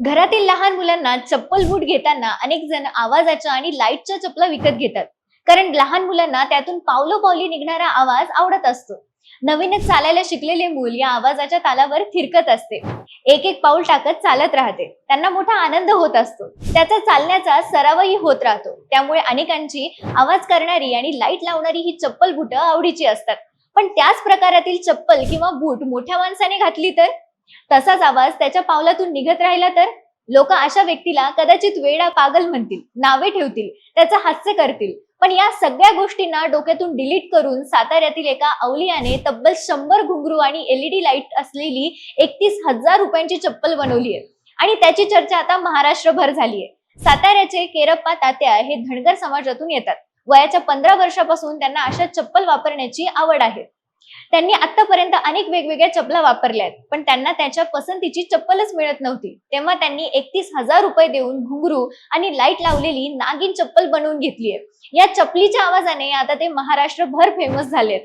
घरातील लहान मुलांना चप्पल बूट घेताना अनेक जण आवाजाच्या आणि लाईटच्या चपला विकत घेतात. कारण लहान मुलांना त्यातून पावलो पावली निघणारा आवाज आवडत असतो. नवीनच चालायला शिकलेले मूल या आवाजाच्या तालावर थिरकत असते. एक एक पाऊल टाकत चालत राहते. त्यांना मोठा आनंद होत असतो. त्याचा चालण्याचा सरावही होत राहतो. त्यामुळे अनेकांची आवाज करणारी आणि लाइट लावणारी ही चप्पल बुट आवडीची असतात. पण त्याच प्रकारातील चप्पल किंवा बूट मोठ्या माणसाने घातली तर? तसाच आवाज त्याच्या पावलातून निघत राहिला तर लोक अशा व्यक्तीला कदाचित वेडा पागल म्हणतील नावे ठेवतील त्याचं हास्य करतील. पण या सगळ्या गोष्टींना डोक्यातून डिलीट करून साताऱ्यातील एका अवलियाने तब्बल शंभर घुंगरू आणि एलईडी लाइट असलेली एकतीस हजार रुपयांची चप्पल बनवली आहे. आणि त्याची चर्चा आता महाराष्ट्रभर झाली आहे. साताऱ्याचे केरप्पा तात्या हे धनगर समाजातून येतात. वयाच्या पंधरा वर्षापासून त्यांना अशा चप्पल वापरण्याची आवड आहे. त्यांनी आतापर्यंत अनेक वेगवेगळ्या चपला वापरल्या आहेत पण त्यांना त्याच्या पसंतीची चप्पलच मिळत नव्हती. तेव्हा त्यांनी एकतीस हजार रुपये देऊन घुंगरू आणि लाइट लावलेली नागिन चप्पल बनवून घेतली आहे या चपलीच्या आवाजाने आता ते महाराष्ट्रभर फेमस झालेत.